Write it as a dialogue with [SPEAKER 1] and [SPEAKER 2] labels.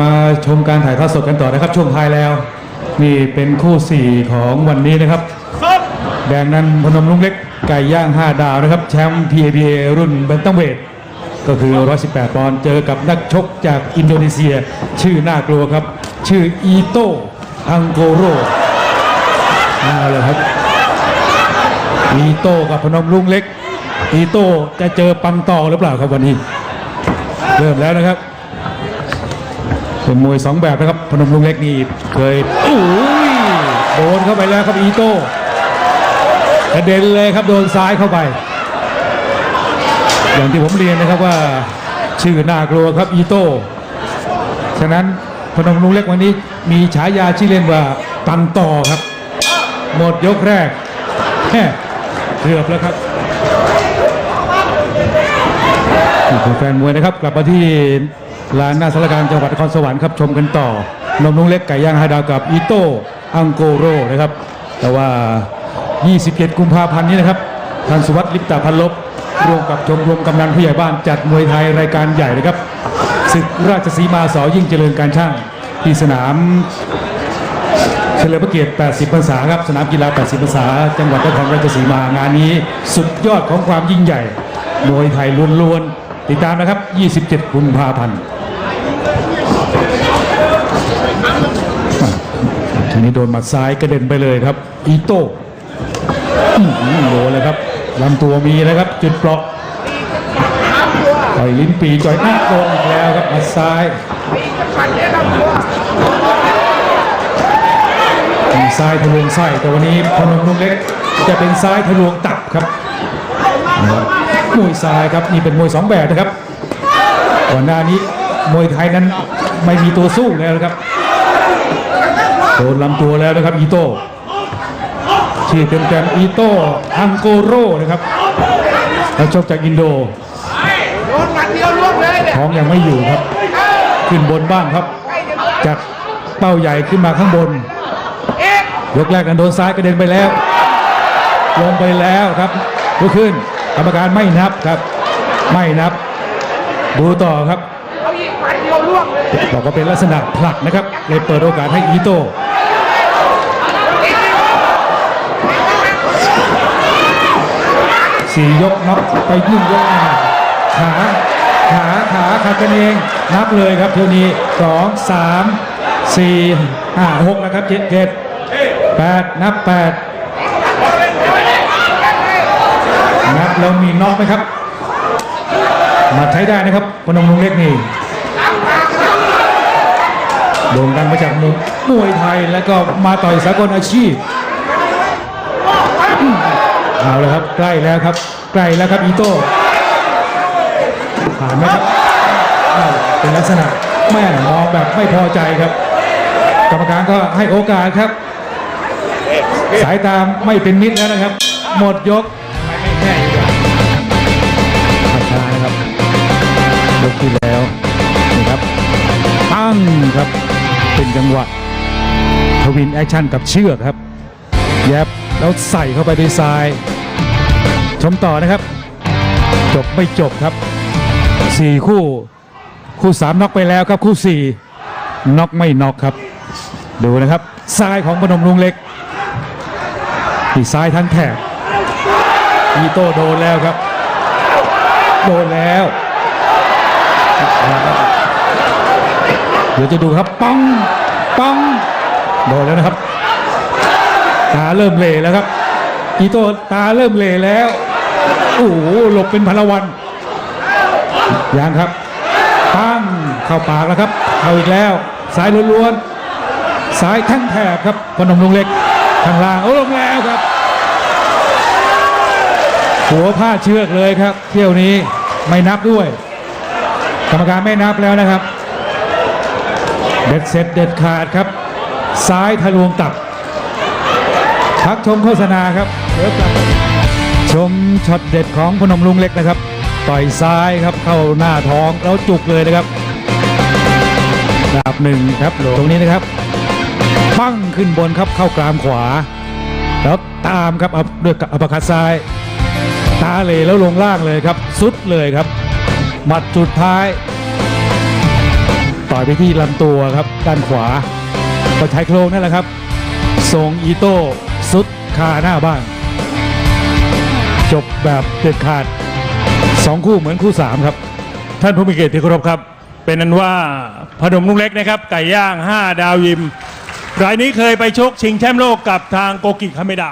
[SPEAKER 1] มาชมการถ่ายทอดสดกันต่อนะครับ ช่วงท้ายแล้ว นี่เป็นคู่สี่ของวันนี้นะครับ แดงนั้นพนมลุงเล็กไก่ย่าง 5 ดาวนะครับ แชมป์ PABA รุ่นเบนตัมเวทก็คือ 118 ปอนด์เจอกับนักชกจากอินโดนีเซีย ชื่อน่ากลัวครับ ชื่ออีโต้อังโกโรมาเลยครับ อีโต้กับพนมลุงเล็ก อีโต้จะเจอปังต่อหรือเปล่าครับวันนี้ เริ่มแล้วนะครับ เป็นมวยสองแบบนะครับพนมลุงเล็กนี่เคยอุ้ยโดนเข้าไปแล้วครับอีโต้กระเด็นเลยครับโดนซ้ายเข้าไป อย่างที่ผมเรียนนะครับว่าชื่อน่ากลัวครับอีโต้ฉะนั้นพนมลุงเล็กวันนี้มีฉายาชื่อเล่นว่าปังต่อครับ หมดยกแรกแค่เกือบแล้วครับแฟนมวยนะครับกลับมาที่ ลานหน้าสารกลารจังหวัดนครสวรรค์ครับชมกันต่อนมลุงเล็กไก่ย่างฮาดาวกับอีโต้อังโกโรนะครับ แต่ว่า 27 กุมภาพันธ์นี้นะครับท่านสุวัสดิ์ลิปตาพันลบร่วมกับชมรมกำนันผู้ใหญ่บ้านจัดมวยไทยรายการใหญ่นะครับศึกราชสีมาสอยิ่งเจริญการช่างที่สนามเฉลิมพระเกียรติ 80 พรรษาครับ สนามกีฬา 80 พรรษา จังหวัดนครราชสีมา งานนี้ สุดยอดของความยิ่งใหญ่ มวยไทยล้วนๆ ติดตามนะครับ 27 กุมภาพันธ์อะ ทีนี้โดนมัดซ้ายกระเด็นไปเลยครับ อีโต้อื้อหือโดนเลยครับลำตัวมีนะครับ จุดเปราะต่อยลิ้นปีจ่อยหน้าโดนอีกแล้วครับมัดซ้ายมีซ้ายทะลวงไส้แต่วันนี้พนมลุงเล็ก จะเป็นซ้ายทะลวงตับครับมวยซ้ายครับนี่เป็นมวยสองแบบนะครับก่อนหน้านี้มวยไทยนั้นไม่มีตัวสู้แล้วนะครับ โดนลำตัวแล้วนะครับอีโต้ชื่อเต็มๆอีโต้อังโกโรนะครับนักชกจากอินโด
[SPEAKER 2] โดนหมัดเดียวล่วงเลยเนี่ย
[SPEAKER 1] ท้องยังไม่อยู่ครับ ขึ้นบนบ้างครับ จากเป้าใหญ่ขึ้นมาข้างบน
[SPEAKER 2] เอ๊ะ
[SPEAKER 1] ยกแรกนั้นโดนซ้ายกระเด็นไปแล้ว ลงไปแล้วครับลุกขึ้นกรรมการไม่นับครับ ไม่นับ ดูต่อครับ
[SPEAKER 2] เอาอีกหมัดเดียวล่วงเลย
[SPEAKER 1] บอกว่าเป็นลักษณะผลักนะครับเลยเปิดโอกาสให้อีโต้สี่ยกน็อกไปยิ่งยกมาขาขาขาขาดกันเองนับเลยครับเที่ยวนี้สองสามสี่ห้าหกนะครับเจ็ดเจ็ดแปดนับแปดนับแล้วมีน็อกไหมครับ มาใช้ได้นะครับพนมลุงเล็กนี่โด่งดังมาจากมวยไทยแล้วก็มาต่อยสากลอาชีพเอาแล้วครับใกล้แล้วครับ ใกล้แล้วครับอีโต้ผ่านไหมครับเป็นลักษณะแม่มองแบบไม่พอใจครับ กรรมการก็ให้โอกาสครับ สายตามไม่เป็นมิตรแล้วนะครับ หมดยก ยกที่แล้วนี่ครับปั้งครับเป็นจังหวะทวินแอคชั่นกับเชือกครับแยบแล้วใส่เข้าไปด้วยซ้าย ชมต่อนะครับ จบไม่จบครับ 4 คู่ คู่ 3น็อกไปแล้วครับ คู่ 4น็อกไม่น็อกครับ ดูนะครับซ้ายของพนมลุงเล็กที่ซ้ายทั้งแถบอีโต้โดนแล้วครับ โดนแล้ว เดี๋ยวจะดูครับปังปังโดนแล้วนะครับ ตาเริ่มเหลแล้วครับอีโต้ตาเริ่มเหลแล้วโอ้โหหลบเป็นพลวันยังครับปังเข้าปากแล้วครับเข้าอีกแล้วสายล้วนๆสายทั้งแถบครับพนมลุงเล็กข้างล่างโอ้ลงแล้วครับ หัวผ้าเชือกเลยครับเที่ยวนี้ไม่นับด้วย กรรมการไม่นับแล้วนะครับ เด็ดเสร็จเด็ดขาดครับ ซ้ายทะลวงตับพักชมโฆษณาครับเดี๋ยวกลับชมช็อตเด็ดของพนมลุงเล็กนะครับ ต่อยซ้ายครับเข้าหน้าท้องแล้วจุกเลยนะครับดาบหนึ่งครับตรงนี้นะครับปั้งขึ้นบนครับเข้ากรามขวา แล้วตามครับเอาด้วยอัปคัดซ้าย ตาเหลแล้วลงล่างเลยครับ สุดเลยครับ หมัดจุดท้าย ต่อยไปที่ลำตัวครับ ด้านขวา ก็ใชายโครงนั่นแหละครับทรงอีโต้สุดคาหน้าบ้านจบแบบเด็ดขาดสองคู่เหมือนคู่สามครับ
[SPEAKER 3] ท่านผู้มีเกียรติที่เคารพครับ เป็นนั้นว่าพนมลุงเล็กนะครับ ไก่ย่าง 5 ดาวยิม รายนี้เคยไปชกชิงแชมป์โลกกับทางโกกิคาเมดะ